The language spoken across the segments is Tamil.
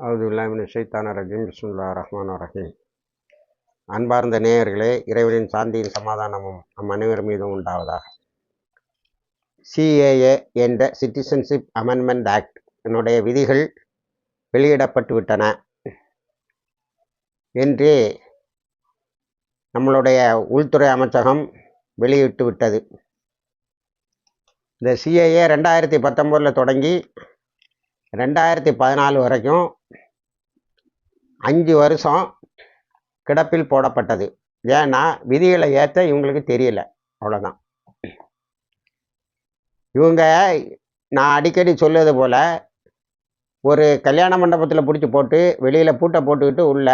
அவுதுல்லாமின் ஷைத்தான ரஜீம். பிஸ்முல்லா ரஹ்மான் ரஹீம். அன்பார்ந்த நேயர்களே இறைவனின் சாந்தியின் சமாதானமும் நம் அனைவர் மீதும் உண்டாவதாக. சிஏஏ என்ற சிட்டிசன்ஷிப் அமெண்ட்மெண்ட் ஆக்ட் என்னுடைய விதிகள் வெளியிடப்பட்டு விட்டன. என்று நம்மளுடைய உள்துறை அமைச்சகம் வெளியிட்டு விட்டது. இந்த சிஏஏ ரெண்டாயிரத்தி பத்தொம்போதில் தொடங்கி ரெண்டாயிரத்தி பதினாலு வரைக்கும் அஞ்சு வருஷம் கிடப்பில் போடப்பட்டது. ஏன்னா விதிகளை ஏற்ற இவங்களுக்கு தெரியல. அவ்வளோதான் இவங்க நான் அடிக்கடி சொல்லுவது போல் ஒரு கல்யாண மண்டபத்தில் பிடிச்சி போட்டு வெளியில் பூட்டை போட்டுக்கிட்டு உள்ள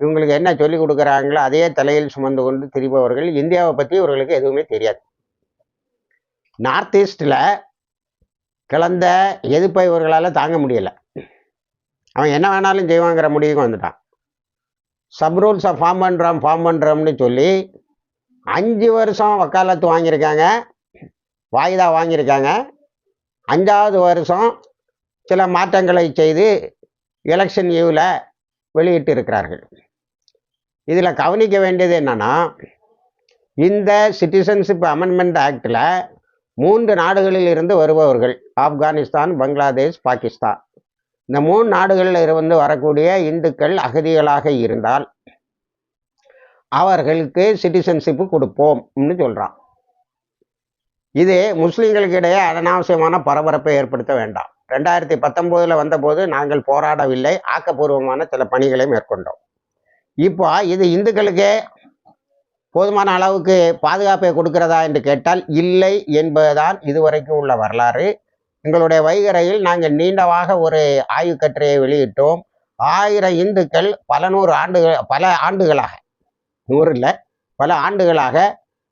இவங்களுக்கு என்ன சொல்லி கொடுக்குறாங்களோ அதே தலையில் சுமந்து கொண்டு திரிபவர்கள் இந்தியாவை பற்றி இவர்களுக்கு எதுவுமே தெரியாது. நார்த் ஈஸ்டில் கிளந்த எதிர்ப்பை இவர்களால் தாங்க முடியலை. அவன் என்ன வேணாலும் செய்வாங்கிற முடிவுக்கு வந்துட்டான். சப் ரூல்ஸை ஃபார்ம் பண்ணுறோம் ஃபார்ம் பண்ணுறோம்னு சொல்லி அஞ்சு வருஷம் வக்காலத்து வாங்கியிருக்காங்க. வாய்தா வாங்கியிருக்காங்க. அஞ்சாவது வருஷம் சில மாற்றங்களை செய்து எலெக்ஷன் ஈவில் வெளியிட்டு இருக்கிறார்கள். இதில் கவனிக்க வேண்டியது என்னென்னா இந்த சிட்டிசன்ஷிப் அமெண்ட்மெண்ட் ஆக்டில் மூன்று நாடுகளில் இருந்து வருபவர்கள் ஆப்கானிஸ்தான் பங்களாதேஷ் பாகிஸ்தான். இந்த மூணு நாடுகளில் இருந்து வரக்கூடிய இந்துக்கள் அகதிகளாக இருந்தால் அவர்களுக்கு சிட்டிசன்ஷிப்பு கொடுப்போம்னு சொல்கிறான் இது முஸ்லீம்களுக்கு இடையே அனாவசியமான பரபரப்பை ஏற்படுத்த வேண்டாம். ரெண்டாயிரத்தி பத்தொம்போதில் வந்தபோது நாங்கள் போராடவில்லை. ஆக்கப்பூர்வமான சில பணிகளை மேற்கொண்டோம். இப்போ இது இந்துக்களுக்கே போதுமான அளவுக்கு பாதுகாப்பை கொடுக்கிறதா என்று கேட்டால் இல்லை என்பதுதான் இதுவரைக்கும் உள்ள வரலாறு. எங்களுடைய வைகரையில் நாங்கள் நீண்டவாக ஒரு ஆய்வு கட்டுரையை வெளியிட்டோம். ஆயிரம் இந்துக்கள் பல நூறு ஆண்டுகள் பல ஆண்டுகளாக நூறு இல்லை பல ஆண்டுகளாக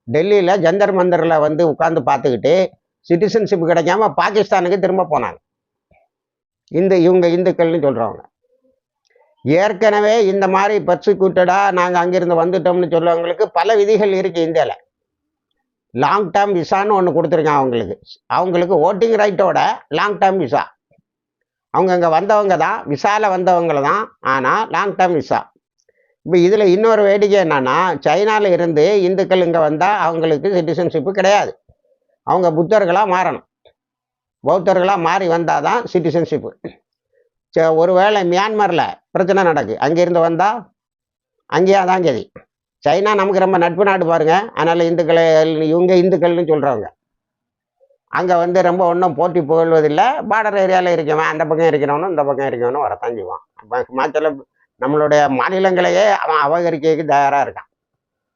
டெல்லியில் ஜந்தர் மந்தரில் வந்து உட்காந்து பார்த்துக்கிட்டு சிட்டிசன்ஷிப் கிடைக்காம பாகிஸ்தானுக்கு திரும்ப போனாங்க. இந்த இவங்க இந்துக்கள்னு சொல்கிறவங்க ஏற்கனவே இந்த மாதிரி பர்சிக்யூட்டடாக நாங்கள் அங்கிருந்து வந்துட்டோம்னு சொல்லுவவங்களுக்கு பல விதிகள் இருக்குது இந்தியாவில் லாங் டேர்ம் விசான்னு ஒன்று கொடுத்துருக்கான் அவங்களுக்கு. அவங்களுக்கு ஓட்டிங் ரைட்டோட லாங் டேர்ம் விசா அவங்க அங்கே வந்தவங்க தான் விசாவில் வந்தவங்கள தான் ஆனால் லாங் டேர்ம் விசா இப்போ இதில் இன்னொரு வேடிக்கை என்னென்னா சைனாவில் இருந்து இந்துக்கள் இங்கே வந்தால் அவங்களுக்கு சிட்டிசன்ஷிப்பு கிடையாது. அவங்க புத்தர்களாக மாறணும். பௌத்தர்களாக மாறி வந்தால் தான் சிட்டிசன்ஷிப்பு ச ஒருவேளை மியான்மரில் பிரச்சனை நடக்கு. அங்கேருந்து வந்தால் அங்கேயே தான் கதி. சைனா நமக்கு ரொம்ப நட்பு நாடு பாருங்க. அதனால் இந்துக்களை இவங்க இந்துக்கள்னு சொல்கிறவங்க அங்கே வந்து ரொம்ப ஒன்றும் போட்டி புகழ்வதில்லை. பார்டர் ஏரியாவில் இருக்கவன் அந்த பக்கம் இருக்கிறவனும் இந்த பக்கம் இருக்கிறவனும் வரத்தான் செய்வான். ஹிமாச்சல நம்மளுடைய மாநிலங்களையே அவன் அபகரிக்கைக்கு தயாராக இருக்கான்.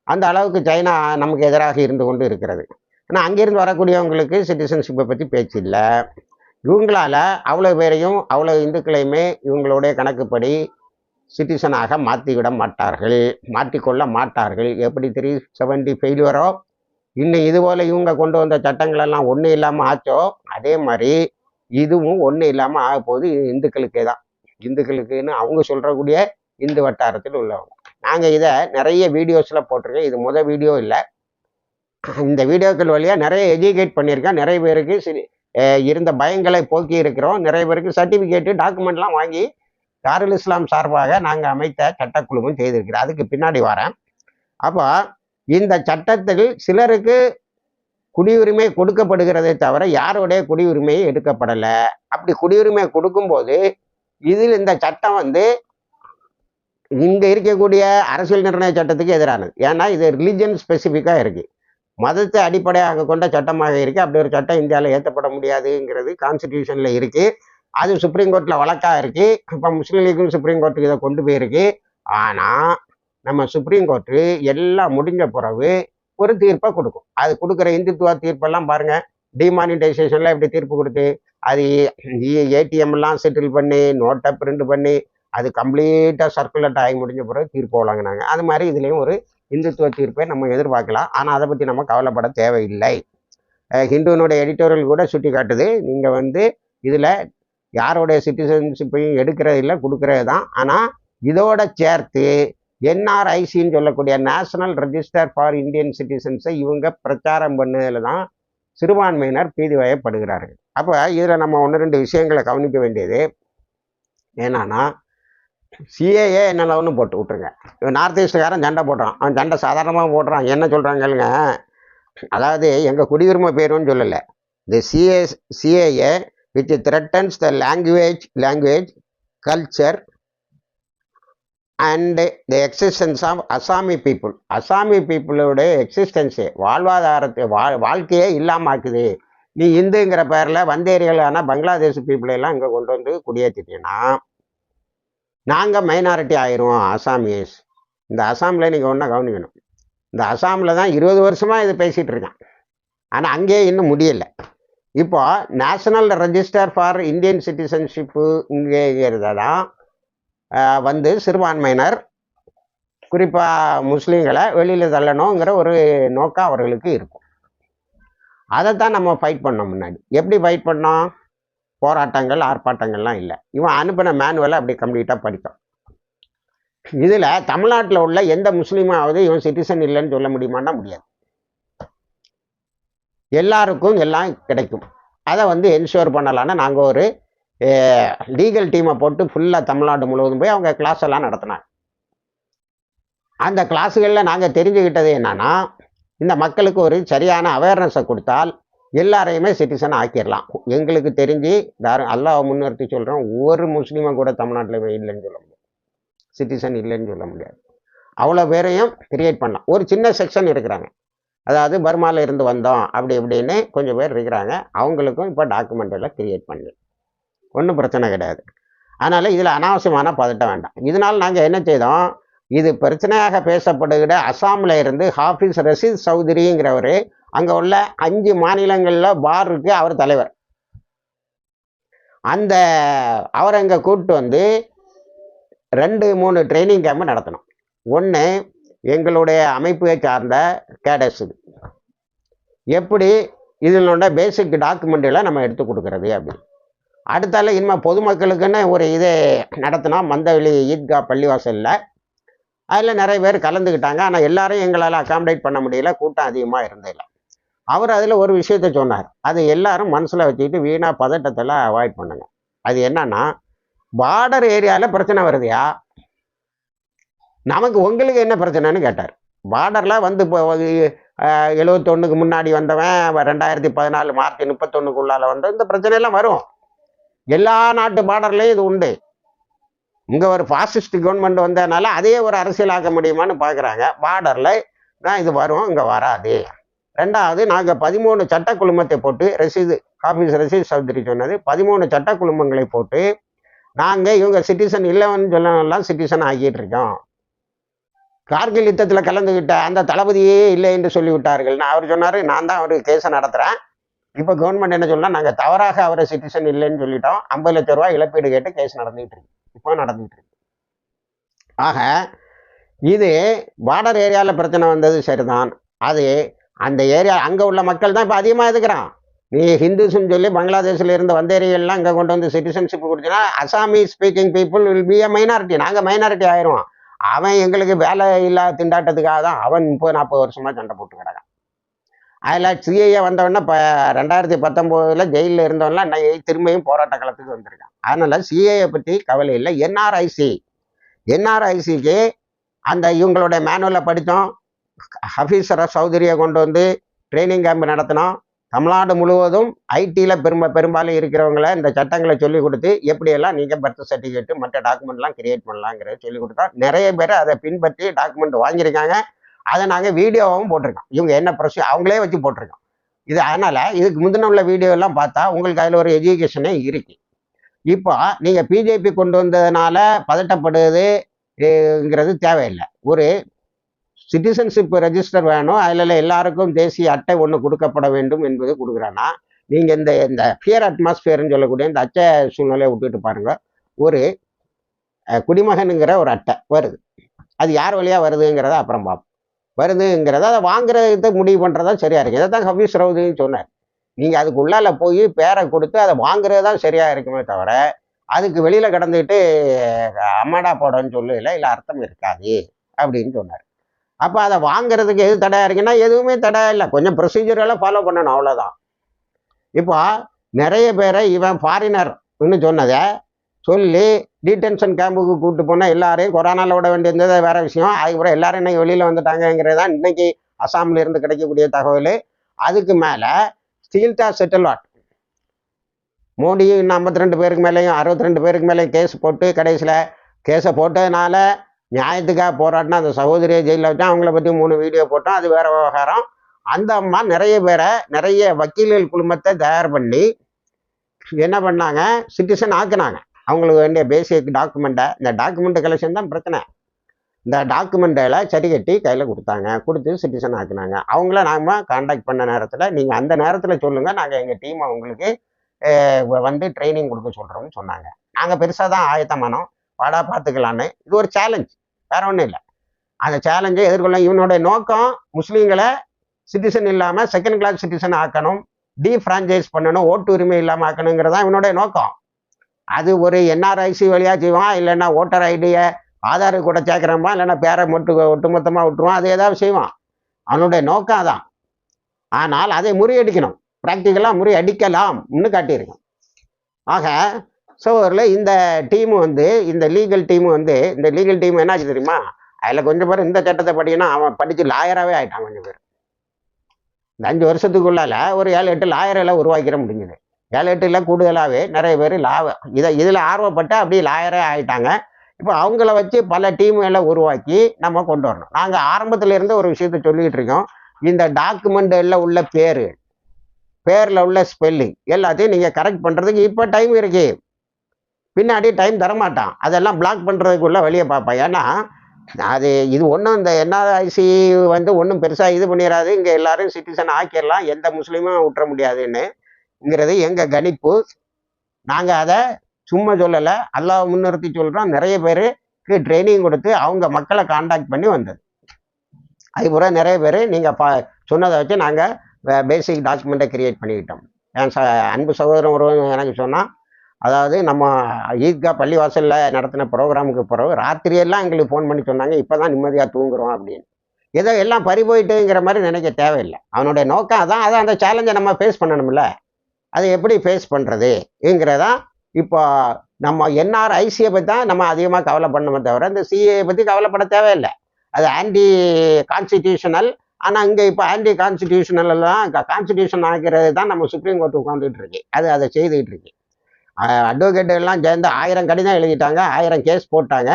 அந்த அளவுக்கு சைனா நமக்கு எதிராக இருந்து கொண்டு இருக்கிறது. ஆனால் அங்கேருந்து வரக்கூடியவங்களுக்கு சிட்டிசன்ஷிப்பை பற்றி பேச்சு இல்லை. இவங்களால் அவ்வளோ பேரையும் அவ்வளோ இந்துக்களையுமே இவங்களுடைய கணக்குப்படி சிட்டிசனாக மாற்றிவிட மாட்டார்கள். மாற்றிக்கொள்ள மாட்டார்கள். எப்படி த்ரீ செவன்டி ஃபெயிலியரோ இன்னும் இதுபோல் இவங்க கொண்டு வந்த சட்டங்களெல்லாம் ஒன்றும் இல்லாமல் ஆச்சோ? அதே மாதிரி இதுவும் ஒன்றும் இல்லாமல் ஆக போகுது. இந்துக்களுக்கே தான். இந்துக்களுக்குன்னு அவங்க சொல்கிறக்கூடிய இந்து வட்டாரத்தில் உள்ளவங்க. நாங்கள் இதை நிறைய வீடியோஸில் போட்டிருக்கோம் இது முத வீடியோ இல்லை. இந்த வீடியோக்கள் வழியாக நிறைய எஜுகேட் பண்ணியிருக்கேன். நிறைய பேருக்கு சரி இருந்த பயங்களை போக்கி இருக்கிறோம் நிறைய பேருக்கு சர்டிஃபிகேட்டு டாக்குமெண்ட்லாம் வாங்கி தாருல் இஸ்லாம் சார்பாக நாங்கள் அமைத்த சட்டக்குழுவும் செய்திருக்கிறோம். அதுக்கு பின்னாடி வரேன். அப்போ இந்த சட்டத்தில் சிலருக்கு குடியுரிமை கொடுக்கப்படுகிறதே தவிர யாருடைய குடியுரிமையை எடுக்கப்படலை. அப்படி குடியுரிமை கொடுக்கும்போது இதில் இந்த சட்டம் வந்து இங்கே இருக்கக்கூடிய அரசியல் நிர்ணய சட்டத்துக்கு எதிரானது. ஏன்னா இது ரிலிஜன் ஸ்பெசிஃபிக்காக இருக்குது மதத்தை அடிப்படையாக கொண்ட சட்டமாக இருக்குது அப்படி ஒரு சட்டம் இந்தியாவில் ஏற்றப்பட முடியாதுங்கிறது கான்ஸ்டிடியூஷனில் இருக்குது அது சுப்ரீம் கோர்ட்டில் வழக்காக இருக்குது இப்போ முஸ்லீம் லீக்கும் சுப்ரீம் கோர்ட்டுக்கு இதை கொண்டு போயிருக்கு. ஆனால் நம்ம சுப்ரீம் கோர்ட்டு எல்லாம் முடிஞ்ச பிறகு ஒரு தீர்ப்பை கொடுக்கும். அது கொடுக்குற இந்துத்துவ தீர்ப்பெல்லாம் பாருங்கள் டிமானிட்டைசேஷன்லாம் இப்படி தீர்ப்பு கொடுத்து அது ஏடிஎம்லாம் செட்டில் பண்ணி நோட்டை பிரிண்ட் பண்ணி அது கம்ப்ளீட்டாக சர்க்குலேட் ஆகி முடிஞ்ச பிறகு தீர்ப்பு வழங்கினாங்க. அது மாதிரி இதுலேயும் ஒரு இந்துத்துவ தீர்ப்பை நம்ம எதிர்பார்க்கலாம். ஆனால் அதை பற்றி நம்ம கவலைப்பட தேவையில்லை. ஹிந்துனுடைய எடிட்டோரியல் கூட சுட்டி காட்டுது நீங்கள் வந்து இதில் யாருடைய சிட்டிசன்ஷிப்பையும் எடுக்கிறது இல்லை கொடுக்கறது தான். ஆனால் இதோட சேர்த்து என்ஆர்ஐசின்னு சொல்லக்கூடிய நேஷனல் ரெஜிஸ்டர் ஃபார் இந்தியன் சிட்டிசன்ஸை இவங்க பிரச்சாரம் பண்ணதில் தான் சிறுபான்மையினர் பீதி வயப்படுகிறார்கள். அப்போ இதில் நம்ம ஒன்று ரெண்டு விஷயங்களை கவனிக்க வேண்டியது என்னன்னா சிஏஏ என்னென்னு ஒன்று போட்டு விட்ருங்க இவன் நார்த் ஈஸ்ட்காரன் சண்டை போடுறான். அவன் சண்டை சாதாரணமாக போடுறான். என்ன சொல்கிறாங்கல்லுங்க அதாவது எங்கள் குடியுரிமை பேருன்னு சொல்லலை. இந்த CA CAA which threatens the language language culture and the existence of Asami people Asami பீப்புளோட எக்ஸிஸ்டன்ஸே வாழ்வாதாரத்தை வா வாழ்க்கையே இல்லாமல் ஆக்குது நீ இந்துங்கிற பேரில் வந்தேரிகளான பங்களாதேஷ் people எல்லாம் இங்கே கொண்டு வந்து குடியேற்றிட்டீங்கன்னா நாங்கள் மைனாரிட்டி ஆயிடுவோம் அசாமியஸ் இந்த அசாமில் நீங்கள் ஒன்றா கவனிக்கணும். இந்த அசாமில் தான் இருபது வருஷமாக இது பேசிகிட்டு இருக்கேன். ஆனால் அங்கேயே இன்னும் முடியலை. இப்போ national register for Indian citizenship இங்கேங்கிறத தான் வந்து சிறுபான்மையினர் குறிப்பாக முஸ்லீம்களை வெளியில் தள்ளணுங்கிற ஒரு நோக்கம் அவர்களுக்கு இருக்கும். அதைத்தான் நம்ம ஃபைட் பண்ணோம் முன்னாடி. எப்படி ஃபைட் பண்ணோம்? போராட்டங்கள் ஆர்ப்பாட்டங்கள்லாம் இல்லை. இவன் அனுப்பின மேனுவலை அப்படி கம்ப்ளீட்டாக படித்தோம் இதில் தமிழ்நாட்டில் உள்ள எந்த முஸ்லீமாவது இவன் சிட்டிசன் இல்லைன்னு சொல்ல முடியுமான்னா முடியாது. எல்லாருக்கும் எல்லாம் கிடைக்கும். அதை வந்து என்ஷூர் பண்ணலான்னு நாங்கள் ஒரு லீகல் டீமை போட்டு ஃபுல்லாக தமிழ்நாடு முழுவதும் போய் அவங்க கிளாஸ் எல்லாம் நடத்தினாங்க அந்த கிளாஸுகளில் நாங்கள் தெரிஞ்சுக்கிட்டது என்னன்னா இந்த மக்களுக்கு ஒரு சரியான அவேர்னஸை கொடுத்தால் எல்லாரையுமே சிட்டிசன் ஆக்கிடலாம். எங்களுக்கு தெரிஞ்சு தாரு அல்லாஹ் முன்னிறுத்தி சொல்கிறோம் ஒரு முஸ்லீமை கூட தமிழ்நாட்டில் இல்லைன்னு சொல்ல முடியாது. சிட்டிசன் இல்லைன்னு சொல்ல முடியாது. அவ்வளோ பேரையும் கிரியேட் பண்ணலாம். ஒரு சின்ன செக்ஷன் இருக்கிறாங்க. அதாவது பர்மாவில் இருந்து வந்தோம் அப்படி இப்படின்னு கொஞ்சம் பேர் இருக்கிறாங்க. அவங்களுக்கும் இப்போ டாக்குமெண்ட் எல்லாம் கிரியேட் பண்ணி. ஒன்றும் பிரச்சனை கிடையாது. அதனால் இதில் அனாவசியமான பதட்டம் வேண்டாம். இதனால் நாங்கள் என்ன செய்தோம்? இது பிரச்சனையாக பேசப்படுகிற அசாமில் இருந்து ஹாஃபிஸ் ரஷீத் சௌத்ரிங்கிறவர் அங்கே உள்ள அஞ்சு மாநிலங்களில் பார் இருக்கு அவர் தலைவர். அந்த அவரை இங்கே கூப்பிட்டு வந்து ரெண்டு மூணு ட்ரைனிங் கேம்பு நடத்தணும். ஒன்று எங்களுடைய அமைப்பை சார்ந்த கேடஸுக்கு எப்படி இதனோட பேசிக் டாக்குமெண்ட்டெல்லாம் நம்ம எடுத்து கொடுக்குறது அப்படின்னு. அடுத்தால இனிமேல் பொதுமக்களுக்குன்னு ஒரு இதை நடத்தினா மந்தவெளி ஈத்கா பள்ளிவாசலில். அதில் நிறைய பேர் கலந்துக்கிட்டாங்க. ஆனால் எல்லாரையும் எங்களால் அகாமடேட் பண்ண முடியல. கூட்டம் அதிகமாக இருந்ததில்ல. அவர் அதில் ஒரு விஷயத்த சொன்னார். அது எல்லாரும் மனசில் வச்சுக்கிட்டு வீணாக பதட்டத்தெல்லாம் அவாய்ட் பண்ணுங்க. அது என்னன்னா பார்டர் ஏரியாவில் பிரச்சனை வருதுயா? நமக்கு உங்களுக்கு என்ன பிரச்சனைன்னு கேட்டார். பார்டரில் வந்து இப்போ எழுவத்தொன்னுக்கு முன்னாடி வந்தவன் ரெண்டாயிரத்தி பதினாலு மார்ச் முப்பத்தொன்னுக்குள்ளால வந்த இந்த பிரச்சனையெல்லாம் வரும். எல்லா நாட்டு பார்டர்லையும் இது உண்டு. இங்கே ஒரு ஃபாசிஸ்ட் கவர்மெண்ட் வந்ததுனால அதே ஒரு அரசியலாக்க முடியுமான்னு பார்க்குறாங்க பார்டரில் தான் இது வரும் இங்கே வராது. ரெண்டாவது நாங்கள் பதிமூணு சட்ட குழுமத்தை போட்டு ரசீது காஃபீஸ் ரசீது சௌத்ரி சொன்னது பதிமூணு சட்ட குழுமங்களை போட்டு நாங்கள் இவங்க சிட்டிசன் இல்லைன்னு சொல்லலாம் சிட்டிசன் ஆகிட்டு இருக்கோம். கார்கில் யுத்தத்தில் கலந்துக்கிட்ட அந்த தளபதியே இல்லை என்று சொல்லிவிட்டார்கள். நான் அவர் சொன்னார் நான் தான் அவருக்கு கேஸை நடத்துகிறேன் இப்போ கவர்மெண்ட் என்ன சொல்லலாம் நாங்கள் தவறாக அவரை சிட்டிசன் இல்லைன்னு சொல்லிட்டோம். ஐம்பது லட்ச ரூபா இழப்பீடு கேட்டு கேஸ் நடந்துகிட்டு இருக்கு. இப்போ நடந்துகிட்டு இருக்கு. ஆக இது பார்டர் ஏரியாவில் பிரச்சனை வந்தது சரிதான். அது அந்த ஏரியா அங்கே உள்ள மக்கள் தான் இப்போ அதிகமாக இருக்கிறான் நீ ஹிந்துஸ்ன்னு சொல்லி பங்களாதேஷில் இருந்து வந்தேரியெல்லாம் இங்கே கொண்டு வந்து சிட்டிசன்ஷிப் கொடுத்தீங்கன்னா Asami speaking people will be a minority நாங்கள் மைனாரிட்டி ஆயிடுவோம். அவன் எங்களுக்கு வேலை இல்லா திண்டாட்டத்துக்காக தான் அவன் முப்பது நாற்பது வருஷமாக சண்டை போட்டு கிடக்கான். அதில் சிஐஏ வந்தவொடனே இப்போ ரெண்டாயிரத்தி பத்தொம்போதில் ஜெயிலில் இருந்தவன்லாம் நான் திரும்பியும் போராட்ட களத்துக்கு வந்திருக்கான். அதனால் சிஏஏ பற்றி கவலை இல்லை. என்ஆர்ஐசி என்ஆர்ஐசிக்கு அந்த இவங்களுடைய மேனுவலை படித்தோம். ஹஃபீஸர சௌதரியை கொண்டு வந்து ட்ரைனிங் கேம்ப் நடத்தினோம். தமிழ்நாடு முழுவதும் ஐடியில் பெரும்ப பெரும்பாலும் இருக்கிறவங்கள இந்த சட்டங்களை சொல்லிக் கொடுத்து எப்படியெல்லாம் நீங்கள் பர்த் சர்டிஃபிகேட்டு மற்ற டாக்குமெண்ட்லாம் கிரியேட் பண்ணலாங்கிறத சொல்லிக் கொடுத்தோம் நிறைய பேர் அதை பின்பற்றி டாக்குமெண்ட் வாங்கியிருக்காங்க. அதை நாங்கள் வீடியோவும் போட்டிருக்கோம். இவங்க என்ன ப்ரொசீ அவங்களே வச்சு போட்டிருக்கோம். இது அதனால் இதுக்கு முந்தின உள்ள வீடியோலாம் பார்த்தா உங்களுக்கு அதில் ஒரு எஜுகேஷனே இருக்கு. இப்போ நீங்கள் பிஜேபி கொண்டு வந்ததுனால பதட்டப்படுதுங்கிறது தேவையில்லை. ஒரு சிட்டிசன்ஷிப் ரெஜிஸ்டர் வேணும். அதில் எல்லாருக்கும் தேசிய அட்டை ஒன்று கொடுக்கப்பட வேண்டும் என்பது கொடுக்குறான்னா நீங்கள் இந்த இந்த ஃபியர் அட்மாஸ்பியர்னு சொல்லக்கூடிய இந்த அச்ச சூழ்நிலையை விட்டுட்டு பாருங்கள் ஒரு குடிமகனுங்கிற ஒரு அட்டை வருது. அது யார் வழியாக வருதுங்கிறத அப்புறம் பார்ப்போம் வருதுங்கிறத அதை வாங்குறதுக்கு முடிவு பண்ணுறதா சரியாக இருக்குது இதை தான் ஹபீஸ் ரவுதின்னு சொன்னார். நீங்கள் அதுக்கு உள்ளால போய் பேரை கொடுத்து அதை வாங்குறது தான் சரியாக இருக்குமே தவிர அதுக்கு வெளியில் கடந்துக்கிட்டு அம்மாடா போடன்னு சொல்லல இல்லை அர்த்தம் இருக்காது அப்படின்னு சொன்னார். அப்போ அதை வாங்குறதுக்கு எது தடையாக இருக்குன்னா எதுவுமே தடையாக இல்லை. கொஞ்சம் ப்ரொசீஜரெல்லாம் ஃபாலோ பண்ணணும் அவ்வளோதான் இப்போ நிறைய பேரை இவன் ஃபாரினர்னு சொன்னதை சொல்லி டீடென்ஷன் கேம்புக்கு கூப்பிட்டு போனால் எல்லாரையும் கொரோனாவில் விட வேண்டியிருந்தது வேற விஷயம். அதுக்கப்புறம் எல்லாரும் இன்னைக்கு வெளியில் வந்துட்டாங்கங்கிறது தான் இன்னைக்கு அசாமில் இருந்து கிடைக்கக்கூடிய தகவல். அதுக்கு மேலே ஸ்டீல்டா செட்டில்வாட் மோடியும் இன்னும் ஐம்பத்தி ரெண்டு பேருக்கு மேலேயும் அறுபத்தி ரெண்டு பேருக்கு மேலேயும் கேஸ் போட்டு கடைசியில் கேஸை போட்டதுனால நியாயத்துக்காக போராட்டினா அந்த சகோதரியை ஜெயிலில் வச்சா அவங்கள பற்றி மூணு வீடியோ போட்டோம். அது வேற விவகாரம். அந்த அம்மா நிறைய பேரை நிறைய வக்கீல்கள் குழுமத்தை தயார் பண்ணி என்ன பண்ணாங்க? சிட்டிசன் ஆக்குனாங்க. அவங்களுக்கு வேண்டிய பேசிக் டாக்குமெண்ட்டை இந்த டாக்குமெண்ட் கலெக்ஷன் தான் பிரச்சனை. இந்த டாக்குமெண்ட்டில் சரி கட்டி கையில் கொடுத்தாங்க. கொடுத்து சிட்டிசன் ஆக்குனாங்க. அவங்கள நாம் காண்டாக்ட் பண்ண நேரத்தில் நீங்கள் அந்த நேரத்தில் சொல்லுங்கள் நாங்கள் எங்கள் டீமை உங்களுக்கு வந்து ட்ரைனிங் கொடுக்க சொல்கிறோம்னு சொன்னாங்க. நாங்கள் பெருசாக தான் ஆயத்தமானோம். வாடா பார்த்துக்கலான்னு. இது ஒரு சேலஞ்ச் வேற ஒன்றும் இல்லை. அந்த சேலஞ்சை எதிர்கொள்ள இவனுடைய நோக்கம் முஸ்லீம்களை சிட்டிசன் இல்லாமல் செகண்ட் கிளாஸ் சிட்டிசன் ஆக்கணும். டீஃப்ரான்ச்சைஸ் பண்ணணும். ஓட்டு உரிமை இல்லாமல் ஆக்கணுங்கிறது தான் இவனுடைய நோக்கம். அது ஒரு என்ஆர்ஐசி வழியாக செய்வான். இல்லைன்னா ஓட்டர் ஐடியை ஆதார் கூட சேர்க்குறமா இல்லைன்னா பேரை மட்டும் ஒட்டுமொத்தமாக விட்டுருவான். அது ஏதாவது செய்வான். அவனுடைய நோக்கம் அதான். ஆனால் அதை முறியடிக்கணும். ப்ராக்டிக்கலாக முறியடிக்கலாம்னு காட்டியிருக்கோம் ஆக ஸோ அதில் இந்த டீமு வந்து இந்த லீகல் டீமு வந்து இந்த லீகல் டீம் என்னாச்சு தெரியுமா? அதில் கொஞ்சம் பேர் இந்த சட்டத்தை படிக்கணும். அவன் படித்து லாயராகவே ஆகிட்டான் கொஞ்சம் பேர். இந்த அஞ்சு வருஷத்துக்குள்ளால ஒரு ஏழு எட்டு லாயரெல்லாம் உருவாக்கிற முடிஞ்சுது. ஏழு எட்டுல கூடுதலாகவே நிறைய பேர் லா இதை இதில் ஆர்வப்பட்டு அப்படியே லாயரே ஆகிட்டாங்க இப்போ அவங்கள வச்சு பல டீம்களை உருவாக்கி நம்ம கொண்டு வரணும். நாங்கள் ஆரம்பத்தில் இருந்து ஒரு விஷயத்த சொல்லிட்டு இருக்கோம். இந்த டாக்குமெண்ட்டில் உள்ள பேர் பேரில் உள்ள ஸ்பெல்லிங் எல்லாத்தையும் நீங்கள் கரெக்ட் பண்ணுறதுக்கு இப்போ டைம் இருக்கு. பின்னாடி டைம் தரமாட்டான். அதெல்லாம் பிளாக் பண்ணுறதுக்குள்ளே வெளியே பார்ப்பான். ஏன்னா அது இது ஒன்றும் இந்த என்ஆர்ஐசி வந்து ஒன்றும் பெருசாக இது பண்ணிடாது இங்கே எல்லாரும் சிட்டிசன் ஆக்கிடலாம் எந்த முஸ்லீமும் விட்டுற முடியாதுன்னுங்கிறது எங்கள் கணிப்பு. நாங்கள் அதை சும்மா சொல்லலை. அல்லாஹ் முன்னிறுத்தி சொல்கிறோம் நிறைய பேருக்கு ட்ரைனிங் கொடுத்து அவங்க மக்களை காண்டாக்ட் பண்ணி வந்தது. அதுபோல் நிறைய பேர் நீங்கள் பா சொன்னதை வச்சு நாங்கள் பேசிக் டாக்குமெண்ட்டை கிரியேட் பண்ணிக்கிட்டோம். என் ச அன்பு சகோதரன் ஒருவன் எனக்கு சொன்னால் அதாவது நம்ம ஈத்கா பள்ளிவாசலில் நடத்தின ப்ரோக்ராமுக்கு பிறகு ராத்திரியெல்லாம் எங்களுக்கு ஃபோன் பண்ணி சொன்னாங்க இப்போ தான் நிம்மதியாக தூங்குறோம் அப்படின்னு. ஏதோ எல்லாம் பறி போயிட்டுங்கிற மாதிரி நினைக்க தேவையில்லை. அவனுடைய நோக்கம் அதான் அதான் அந்த சேலஞ்சை நம்ம ஃபேஸ் பண்ணணும்ல. அதை எப்படி ஃபேஸ் பண்ணுறதுங்கிறதான் இப்போ நம்ம என்ஆர்ஐசியை பற்றி தான் நம்ம அதிகமாக கவலைப்படணுமே தவிர இந்த சிஏ பற்றி கவலைப்பட தேவையில்லை. அது ஆன்டி கான்ஸ்டிடியூஷனல் ஆனால் இங்கே இப்போ ஆன்டி கான்ஸ்டிடியூஷனல் எல்லாம் கான்ஸ்டிடியூஷன் ஆகிறது தான் நம்ம சுப்ரீம் கோர்ட் உட்காந்துட்டு இருக்கு. அது அதை செய்துக்கிட்டு இருக்கு. அட்வொகேட் எல்லாம் சேர்ந்து ஆயிரம் கடிதம் எழுதிட்டாங்க ஆயிரம் கேஸ் போட்டாங்க.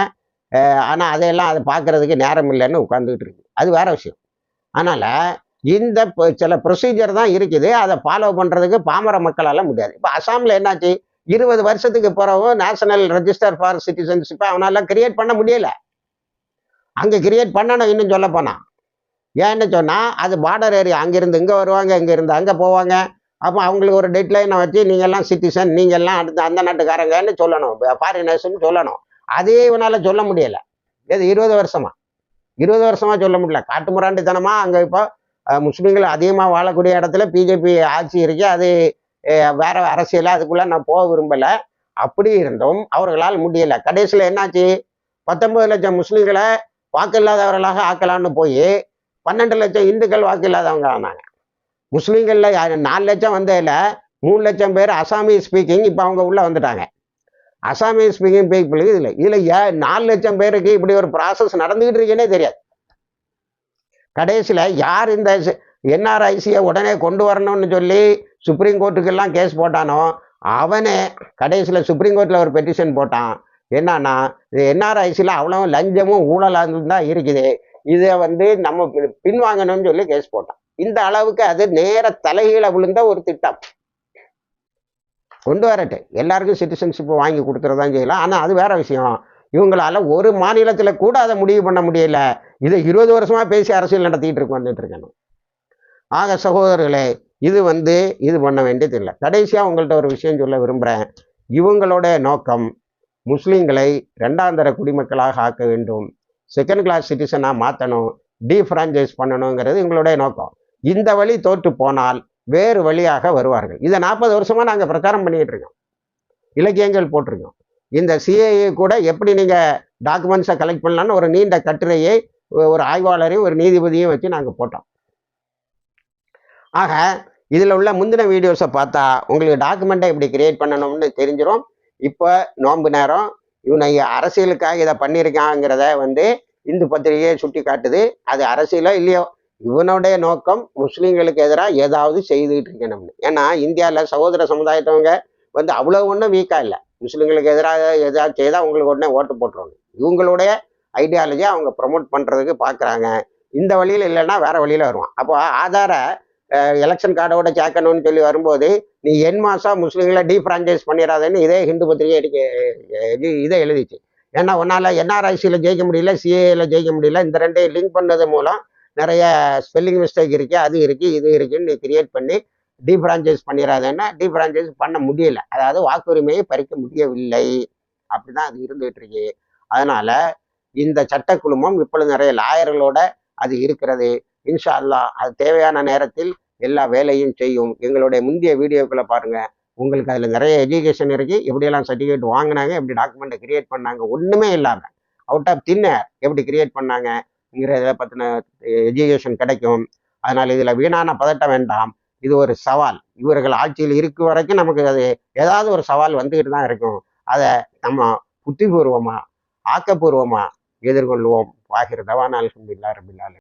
ஆனால் அதையெல்லாம் அதை பார்க்குறதுக்கு நேரம் இல்லைன்னு உட்காந்துக்கிட்டு இருக்கு. அது வேற விஷயம். அதனால் இந்த சில ப்ரொசீஜர் தான் இருக்குது. அதை ஃபாலோ பண்ணுறதுக்கு பாமர மக்களால் முடியாது. இப்போ அசாமில் என்னாச்சு? இருபது வருஷத்துக்கு பிறகு நேஷனல் ரெஜிஸ்டர் ஃபார் சிட்டிசன்ஷிப்பை அவனால கிரியேட் பண்ண முடியலை. அங்கே கிரியேட் பண்ணணும் இன்னும் சொல்ல போனான் ஏன்னு சொன்னால் அது பார்டர் ஏரியா அங்கேருந்து இங்கே வருவாங்க இங்கேருந்து அங்கே போவாங்க. அப்போ அவங்களுக்கு ஒரு டெட்லைனை வச்சு நீங்கள்லாம் சிட்டிசன் நீங்கள்லாம் அடுத்த அந்த நாட்டுக்காரங்கன்னு சொல்லணும். ஃபாரினர்ஸ்னு சொல்லணும். அதே இவனால் சொல்ல முடியலை. இது இருபது வருஷமா? இருபது வருஷமாக சொல்ல முடியல. காட்டு முராண்டித்தனமாக அங்கே இப்போ முஸ்லீம்கள் அதிகமாக வாழக்கூடிய இடத்துல பிஜேபி ஆட்சி இருக்கு. அது வேற அரசியல் அதுக்குள்ளே நான் போக விரும்பலை. அப்படி இருந்தும் அவர்களால் முடியலை. கடைசியில் என்னாச்சு? பத்தொன்பது லட்சம் முஸ்லீம்களை வாக்கு இல்லாதவர்களாக ஆக்கலான்னு போய் பன்னெண்டு லட்சம் இந்துக்கள் வாக்கு இல்லாதவங்க ஆனாங்க. முஸ்லீம்களில் நாலு லட்சம் வந்ததில் மூணு லட்சம் பேர் அசாமீஸ் ஸ்பீக்கிங் இப்போ அவங்க உள்ளே வந்துட்டாங்க. அசாமீஸ் ஸ்பீக்கிங் பீப்புளுக்கு இதில். இதில் ஏ நாலு லட்சம் பேருக்கு இப்படி ஒரு ப்ராசஸ் நடந்துக்கிட்டு இருக்கேனே தெரியாது. கடைசியில் யார் இந்த என்ஆர்ஐசியை உடனே கொண்டு வரணும்னு சொல்லி சுப்ரீம் கோர்ட்டுக்கெல்லாம் கேஸ் போட்டானோ அவனே கடைசியில் சுப்ரீம் கோர்ட்டில் ஒரு பெட்டிஷன் போட்டான். என்னன்னா இது என்ஆர்ஐசியில் அவ்வளோ லஞ்சமும் ஊழலாக தான் இருக்குது. இதை வந்து நம்ம பின்வாங்கணும்னு சொல்லி கேஸ் போட்டான். இந்த அளவுக்கு அது நேர தலைகீழ விழுந்த ஒரு திட்டம். கொண்டு வரட்டு. எல்லாருக்கும் சிட்டிசன்ஷிப் வாங்கி கொடுத்துறதான் செய்யலாம். ஆனால் அது வேற விஷயம். இவங்களால ஒரு மாநிலத்தில் கூட அதை முடிவு பண்ண முடியல. இதை இருபது வருஷமா பேசி அரசியல் நடத்திட்டு இருக்கு வந்துட்டு இருக்கணும் ஆக சகோதரர்களே இது வந்து இது பண்ண வேண்டியது இல்லை கடைசியாக உங்கள்கிட்ட ஒரு விஷயம் சொல்ல விரும்புகிறேன் இவங்களோட நோக்கம் முஸ்லீம்களை ரெண்டாம் தர குடிமக்களாக ஆக்க வேண்டும். செகண்ட் கிளாஸ் சிட்டிசனாக மாற்றணும் டீஃப்ரான்ச்சைஸ் பண்ணணுங்கிறது எங்களுடைய நோக்கம். இந்த வழி தோற்று போனால் வேறு வழியாக வருவார்கள். இதை நாற்பது வருஷமாக நாங்கள் பிரச்சாரம் பண்ணிட்டு இருக்கோம். இலக்கியங்கள் போட்டிருக்கோம். இந்த சிஏஏ கூட எப்படி நீங்கள் டாக்குமெண்ட்ஸை கலெக்ட் பண்ணலான்னு ஒரு நீண்ட கட்டுரையை ஒரு ஆய்வாளரையும் ஒரு நீதிபதியும் வச்சு நாங்கள் போட்டோம். ஆக இதில் உள்ள முந்தின வீடியோஸை பார்த்தா உங்களுக்கு டாக்குமெண்ட்டை இப்படி கிரியேட் பண்ணணும்னு தெரிஞ்சிடும் இப்போ நோன்பு நேரம். இவனை அரசியலுக்காக இதை பண்ணியிருக்காங்கிறத வந்து இந்து பத்திரிகையை சுட்டி காட்டுது அது அரசியலோ இல்லையோ இவனுடைய நோக்கம் முஸ்லீம்களுக்கு எதிராக ஏதாவது செய்துக்கிட்டு இருக்கணும்னு. ஏன்னா இந்தியாவில் சகோதர சமுதாயத்தவங்க வந்து அவ்வளோ ஒன்றும் வீக்காக இல்லை. முஸ்லீம்களுக்கு எதிராக ஏதாவது செய்தால் உங்களுக்கு உடனே ஓட்டு போட்டுருவாங்க. இவங்களுடைய ஐடியாலஜியை அவங்க ப்ரொமோட் பண்ணுறதுக்கு பார்க்குறாங்க இந்த வழியில் இல்லைன்னா வேறு வழியில் வருவான். அப்போ ஆதார எலெக்ஷன் கார்டோட சேர்க்கணும்னு சொல்லி வரும்போது நீ என் மாதம் முஸ்லீம்களை டீஃப்ரான்ச்சைஸ் பண்ணிடாதேன்னு இதே ஹிந்து பத்திரிகை எடுக்க இது இதை எழுதிச்சு. ஏன்னா உன்னால் என்ஆர்ஐசியில் ஜெயிக்க முடியல சிஏல ஜெயிக்க முடியல இந்த ரெண்டையும் லிங்க் பண்ணது மூலம் நிறைய ஸ்பெல்லிங் மிஸ்டேக் இருக்குது அது இருக்குது இது இருக்குன்னு நீ கிரியேட் பண்ணி டீஃப்ரான்ச்சைஸ் பண்ணிடாதேன்னா டீஃப்ரான்ச்சைஸ் பண்ண முடியல. அதாவது வாக்குரிமையை பறிக்க முடியவில்லை. அப்படிதான் அது இருந்துகிட்டு இருக்கு. அதனால் இந்த சட்ட குழுமம் இப்பொழுது நிறைய லாயர்களோட அது இருக்கிறது. இன்ஷா அல்லாஹ் அது தேவையான நேரத்தில் எல்லா வேலையும் செய்யும். எங்களுடைய முந்தைய வீடியோக்களை பாருங்கள் உங்களுக்கு அதில் நிறைய எஜுகேஷன் இருக்குது எப்படியெல்லாம் சர்டிஃபிகேட் வாங்கினாங்க எப்படி டாக்குமெண்ட்டை கிரியேட் பண்ணாங்க ஒன்றுமே இல்லாமல் அவுட் ஆஃப் தின்னர் எப்படி கிரியேட் பண்ணாங்க இதை பற்றின எஜுகேஷன் கிடைக்கும். அதனால் இதில் வீணான பதட்டம் வேண்டாம். இது ஒரு சவால். இவர்கள் ஆட்சியில் இருக்கும் வரைக்கும் நமக்கு அது ஏதாவது ஒரு சவால் வந்துக்கிட்டு தான் இருக்கும். அதை நம்ம புத்திபூர்வமாக ஆக்கப்பூர்வமாக எதிர்கொள்வோம். வாகிர் தவான் அல்ஹம்துலில்லாஹ் ரபில்